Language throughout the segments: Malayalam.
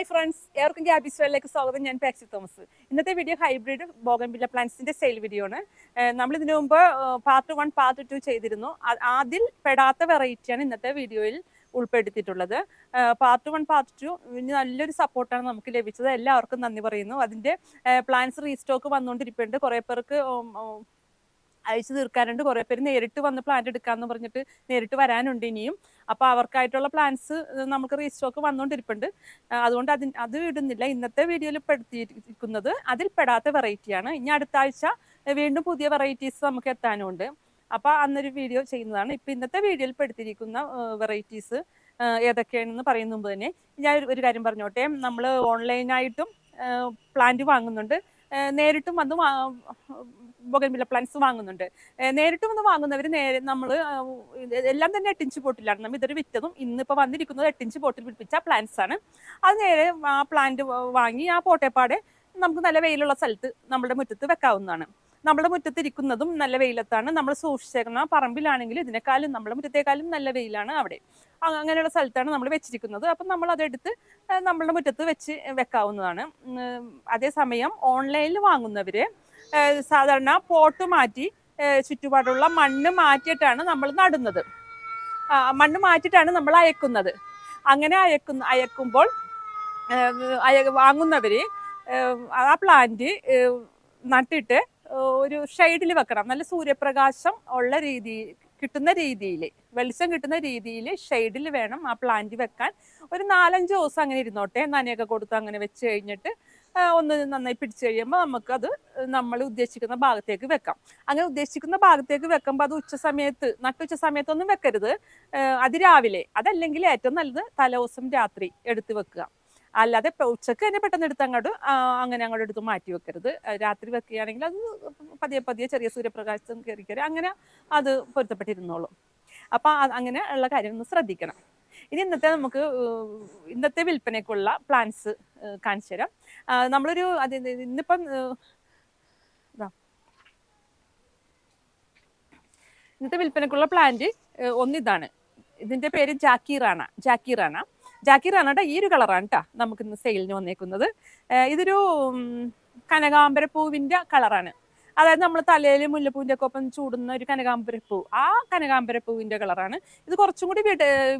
ഹായ് ഫ്രണ്ട്സ് ഏവർക്കും ഗ്യാബി സ്റ്റോറിലേക്ക് സ്വാഗതം. ഞാൻ പാക്സി തോമസ് ഇന്നത്തെ വീഡിയോ ഹൈബ്രിഡ് ബോഗൻബില്ല പ്ലാന്റ്സിന്റെ സെയിൽ വീഡിയോ ആണ്. നമ്മൾ ഇതിനു മുമ്പ് പാർട്ട് വൺ പാർട്ട് ടു ചെയ്തിരുന്നു. അതിൽ പെടാത്ത വെറൈറ്റിയാണ് ഇന്നത്തെ വീഡിയോയിൽ ഉൾപ്പെടുത്തിയിട്ടുള്ളത്. പാർട്ട് വൺ പാർട്ട് ടു നല്ലൊരു സപ്പോർട്ടാണ് നമുക്ക് ലഭിച്ചത്. എല്ലാവർക്കും നന്ദി പറയുന്നു. അതിന്റെ പ്ലാൻസ് റീസ്റ്റോക്ക് വന്നുകൊണ്ടിരിപ്പുണ്ട് കുറേ പേർക്ക് അയച്ചു തീർക്കാനുണ്ട്. കുറേ പേര് നേരിട്ട് വന്ന് പ്ലാന്റ് എടുക്കാന്ന് പറഞ്ഞിട്ട് നേരിട്ട് വരാനുണ്ട് ഇനിയും. അപ്പോൾ അവർക്കായിട്ടുള്ള പ്ലാൻസ് നമുക്ക് റീസ്റ്റോക്ക് വന്നുകൊണ്ടിരിപ്പുണ്ട് അതുകൊണ്ട് അതിന് അത് ഇടുന്നില്ല. ഇന്നത്തെ വീഡിയോയിൽ പെടുത്തിയിരിക്കുന്നത് അതിൽ പെടാത്ത വെറൈറ്റിയാണ് ഇനി അടുത്ത ആഴ്ച വീണ്ടും പുതിയ വെറൈറ്റീസ് നമുക്ക് എത്താനുണ്ട്. അപ്പോൾ അന്നൊരു വീഡിയോ ചെയ്യുന്നതാണ്. ഇപ്പൊ ഇന്നത്തെ വീഡിയോയിൽ പെടുത്തിയിരിക്കുന്ന വെറൈറ്റീസ് ഏതൊക്കെയാണെന്ന് പറയുന്ന മുമ്പ് തന്നെ ഞാൻ ഒരു കാര്യം പറഞ്ഞോട്ടെ. നമ്മൾ ഓൺലൈനായിട്ടും പ്ലാന്റ് വാങ്ങുന്നുണ്ട്. നേരിട്ടും വന്ന് ബൊഗൻവില്ല പ്ലാന്റ്സ് വാങ്ങുന്നുണ്ട്. നേരിട്ട് വന്ന് വാങ്ങുന്നവർ നേരെ നമ്മൾ എല്ലാം തന്നെ എട്ടിഞ്ച് പോട്ടിലാണ്. നമ്മൾ ഇതൊരു വിറ്റതും ഇന്നിപ്പോൾ വന്നിരിക്കുന്നത് എട്ടിഞ്ച് പോട്ടിൽ പിടിപ്പിച്ച പ്ലാന്റ്സ് ആണ്. അത് നേരെ ആ പ്ലാന്റ് വാങ്ങി ആ പോട്ടേപ്പാടെ നമുക്ക് നല്ല വെയിലുള്ള സ്ഥലത്ത് നമ്മുടെ മുറ്റത്ത് വെക്കാവുന്നതാണ്. നമ്മുടെ മുറ്റത്ത് ഇരിക്കുന്നതും നല്ല വെയിലത്താണ്. നമ്മൾ സൂക്ഷിച്ചേക്കുന്ന പറമ്പിലാണെങ്കിൽ ഇതിനേക്കാളും നമ്മുടെ മുറ്റത്തേക്കാളും നല്ല വെയിലാണ് അവിടെ. അങ്ങനെയുള്ള സ്ഥലത്താണ് നമ്മൾ വെച്ചിരിക്കുന്നത്. അപ്പം നമ്മൾ അതെടുത്ത് നമ്മുടെ മുറ്റത്ത് വെച്ച് വെക്കാവുന്നതാണ്. അതേസമയം ഓൺലൈനിൽ വാങ്ങുന്നവർ സാധാരണ പോട്ട് മാറ്റി ചുറ്റുപാടുള്ള മണ്ണ് മാറ്റിയിട്ടാണ് നമ്മൾ നടുന്നത്. മണ്ണ് മാറ്റിയിട്ടാണ് നമ്മൾ അയക്കുന്നത്. അങ്ങനെ അയക്കുന്ന അയക്കുമ്പോൾ അയ വാങ്ങുന്നവർ ആ പ്ലാന്റ് നട്ടിട്ട് ഒരു ഷെയ്ഡിൽ വെക്കണം. നല്ല സൂര്യപ്രകാശം ഉള്ള രീതിയിൽ കിട്ടുന്ന രീതിയിൽ വെളിച്ചം കിട്ടുന്ന രീതിയിൽ ഷെയ്ഡിൽ വേണം ആ പ്ലാന്റ് വെക്കാൻ. ഒരു നാലഞ്ച് ദിവസം അങ്ങനെ ഇരുന്നോട്ടെ നനയൊക്കെ കൊടുത്ത് അങ്ങനെ വെച്ച് കഴിഞ്ഞിട്ട് ഒന്ന് നന്നായി പിടിച്ചു കഴിയുമ്പോൾ നമുക്കത് നമ്മൾ ഉദ്ദേശിക്കുന്ന ഭാഗത്തേക്ക് വെക്കാം. അങ്ങനെ ഉദ്ദേശിക്കുന്ന ഭാഗത്തേക്ക് വെക്കുമ്പോൾ അത് ഉച്ച സമയത്ത് നട്ടുച്ച സമയത്തൊന്നും വെക്കരുത്. അതിരാവിലെ. അതല്ലെങ്കിൽ ഏറ്റവും നല്ലത് തലേദിവസം രാത്രി എടുത്ത് വെക്കുക. അല്ലാതെ ഉച്ചയ്ക്ക് തന്നെ പെട്ടെന്ന് എടുത്ത് അങ്ങോട്ട് അങ്ങനെ അങ്ങോട്ട് എടുത്ത് മാറ്റി വെക്കരുത്. രാത്രി വെക്കുകയാണെങ്കിൽ അത് പതിയെ പതിയെ ചെറിയ സൂര്യപ്രകാശം കയറി കയറി അങ്ങനെ അത് പൊരുത്തപ്പെട്ടിരുന്നോളും. അപ്പം അങ്ങനെ ഉള്ള കാര്യം ഒന്ന് ശ്രദ്ധിക്കണം. ഇനി ഇന്നത്തെ നമുക്ക് ഇന്നത്തെ വിൽപ്പനയ്ക്കുള്ള പ്ലാൻസ് കാണിച്ചു തരാം. നമ്മളൊരു അത് ഇന്നിപ്പം ഇന്നത്തെ വിൽപ്പനയ്ക്കുള്ള പ്ലാന്റ് ഒന്നിതാണ് ഇതിന്റെ പേര് ജാക്കീറാണ ജാക്കി റാണയുടെ ഈ ഒരു കളറാണ് കേട്ടോ നമുക്ക് ഇന്ന് സെയിലിന് വന്നേക്കുന്നത്. ഇതൊരു കനകാംബര കനകാംബരപ്പൂവിന്റെ കളറാണ് അതായത് നമ്മൾ തലയിൽ മുല്ലപ്പൂവിന്റെ ഒക്കെ ഒപ്പം ചൂടുന്ന ഒരു കനകാമ്പരപ്പൂ ആ കനകാമ്പരപ്പൂവിന്റെ കളറാണ്. ഇത് കുറച്ചും കൂടി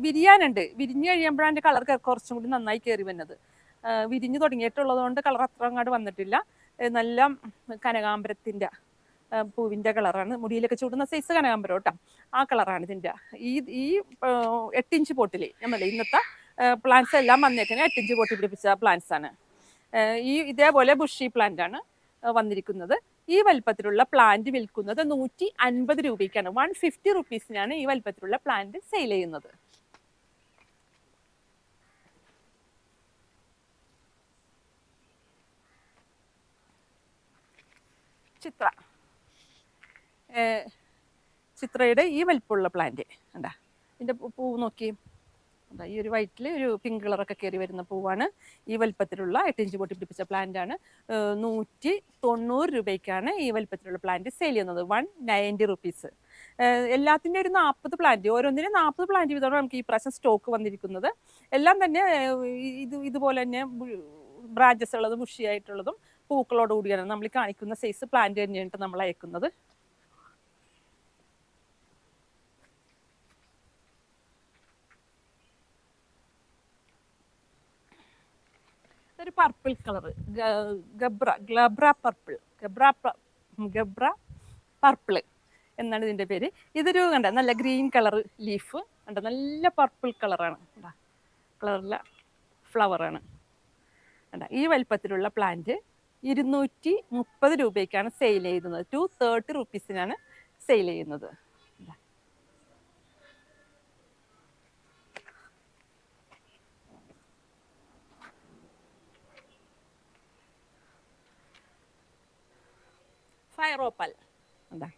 വിരിയാനുണ്ട്. വിരിഞ്ഞു കഴിയുമ്പോഴാണ് അതിന്റെ കളർ കുറച്ചും കൂടി നന്നായി കയറി വന്നത്. വിരിഞ്ഞു തുടങ്ങിയിട്ടുള്ളത് കൊണ്ട് കളർ അത്ര അങ്ങോട്ട് വന്നിട്ടില്ല. നല്ല കനകാമ്പരത്തിന്റെ പൂവിന്റെ കളറാണ്. മുടിയിലൊക്കെ ചൂടുന്ന സൈസ് കനകാംബരം കേട്ടോ. ആ കളറാണ് ഇതിന്റെ ഈ ഈ എട്ടിഞ്ച് പോട്ടിൽ നമ്മളെ ഇന്നത്തെ പ്ലാന്റ്സ് എല്ലാം വന്നേക്കുന്നത് എട്ടിഞ്ച് പോട്ടി പിടിപ്പിച്ച പ്ലാന്റ്സ് ആണ്. ഈ ഇതേപോലെ ബുഷി പ്ലാന്റ് ആണ് വന്നിരിക്കുന്നത്. ഈ വലിപ്പത്തിലുള്ള പ്ലാന്റ് വിൽക്കുന്നത് നൂറ്റി അൻപത് രൂപയ്ക്കാണ്. വൺ ഫിഫ്റ്റി റുപ്പീസിനാണ് ഈ വലിപ്പത്തിലുള്ള പ്ലാന്റ് സെയിൽ ചെയ്യുന്നത്. ചിത്ര. ചിത്രയുടെ ഈ വലിപ്പമുള്ള പ്ലാന്റ് കണ്ടാ ഇതിന്റെ പൂ നോക്കി ഈ ഒരു വൈറ്റിൽ ഒരു പിങ്ക് കളറൊക്കെ കയറി വരുന്ന പൂവാണ് ഈ വലിപ്പത്തിലുള്ള എട്ട് ഇഞ്ച് പൊട്ടി പിടിപ്പിച്ച പ്ലാന്റ് ആണ്. നൂറ്റി തൊണ്ണൂറ് രൂപയ്ക്കാണ് ഈ വലിപ്പത്തിലുള്ള പ്ലാന്റ് സെയിൽ ചെയ്യുന്നത്. വൺ നയന്റി റുപ്പീസ് എല്ലാത്തിന്റെ ഒരു നാൽപ്പത് പ്ലാന്റ് ഓരോന്നിനും നാൽപ്പത് പ്ലാന്റ് വീതമാണ് നമുക്ക് ഈ പ്രാവശ്യം സ്റ്റോക്ക് വന്നിരിക്കുന്നത്. എല്ലാം തന്നെ ഇത് ഇതുപോലെ തന്നെ ബ്രാഞ്ചസ് ഉള്ളതും ബുഷിയായിട്ടുള്ളതും പൂക്കളോട് കൂടിയാണ് നമ്മൾ കാണിക്കുന്ന സൈസ് പ്ലാന്റ് തന്നെയാണ് നമ്മൾ അയക്കുന്നത്. ഒരു purple colour glabra glabra purple glabra glabra purple എന്നാണ് ഇതിന്റെ പേര്. ഇതൊരു കണ്ട നല്ല ഗ്രീൻ കളർ ലീഫ് കണ്ട നല്ല പർപ്പിൾ കളറാണ് കണ്ട കളറുള്ള ഫ്ലവറാണ് കണ്ട ഈ വലിപ്പത്തിലുള്ള പ്ലാന്റ് ഇരുന്നൂറ്റി മുപ്പത് രൂപയ്ക്കാണ് സെയിൽ ചെയ്യുന്നത്. ടു തേർട്ടി റുപ്പീസിനാണ് സെയിൽ ചെയ്യുന്നത് കണ്ടാ. ഫയറോപ്പാൽ എന്താ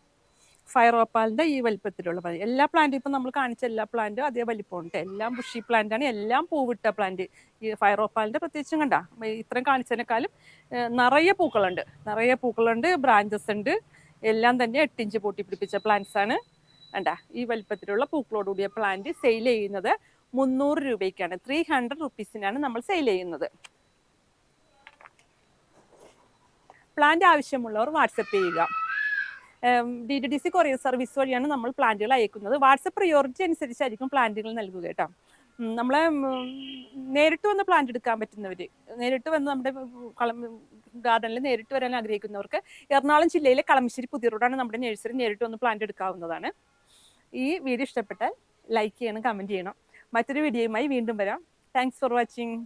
ഫയറോപ്പാലിന്റെ ഈ വലിപ്പത്തിലുള്ള പ്ലാന്റ് എല്ലാ പ്ലാന്റും ഇപ്പം നമ്മൾ കാണിച്ച എല്ലാ പ്ലാന്റും അതേ വലിപ്പമുണ്ട്. എല്ലാം ബുഷി പ്ലാന്റ് ആണ്. എല്ലാം പൂവിട്ട പ്ലാന്റ് ഈ ഫയറോപ്പാലിന്റെ പ്രത്യേകിച്ചും കണ്ട ഇത്രയും കാണിച്ചതിനേക്കാളും നിറയെ പൂക്കളുണ്ട്. നിറയെ പൂക്കളുണ്ട് ബ്രാഞ്ചസ് ഉണ്ട്. എല്ലാം തന്നെ എട്ടിഞ്ച് പൊട്ടി പിടിപ്പിച്ച പ്ലാന്റ്സ് ആണ്. കണ്ട ഈ വലിപ്പത്തിലുള്ള പൂക്കളോടുകൂടിയ പ്ലാന്റ് സെയിൽ ചെയ്യുന്നത് മുന്നൂറ് രൂപയ്ക്കാണ്. ത്രീ ഹൺഡ്രഡ് റുപ്പീസിനാണ് നമ്മൾ സെയിൽ ചെയ്യുന്നത്. പ്ലാന്റ് ആവശ്യമുള്ളവർ വാട്സപ്പ് ചെയ്യുക. D D D C courier service വഴിയാണ് നമ്മൾ പ്ലാന്റുകൾ അയക്കുന്നത്. വാട്സപ്പ് പ്രിയോറിറ്റി അനുസരിച്ചായിരിക്കും പ്ലാന്റുകൾ നൽകുക കേട്ടോ. നമ്മളെ നേരിട്ട് വന്ന് പ്ലാന്റ് എടുക്കാൻ പറ്റുന്നവർ നേരിട്ട് വന്ന് നമ്മുടെ ഗാർഡനിൽ നേരിട്ട് വരാൻ ആഗ്രഹിക്കുന്നവർക്ക് എറണാകുളം ജില്ലയിലെ കളമശ്ശേരി പുതിയ റോഡാണ് നമ്മുടെ നഴ്സറി നേരിട്ട് വന്ന് പ്ലാന്റ് എടുക്കാവുന്നതാണ്. ഈ വീഡിയോ ഇഷ്ടപ്പെട്ടാൽ ലൈക്ക് ചെയ്യണം കമന്റ് ചെയ്യണം. മറ്റൊരു വീഡിയോയുമായി വീണ്ടും വരാം. Thanks for watching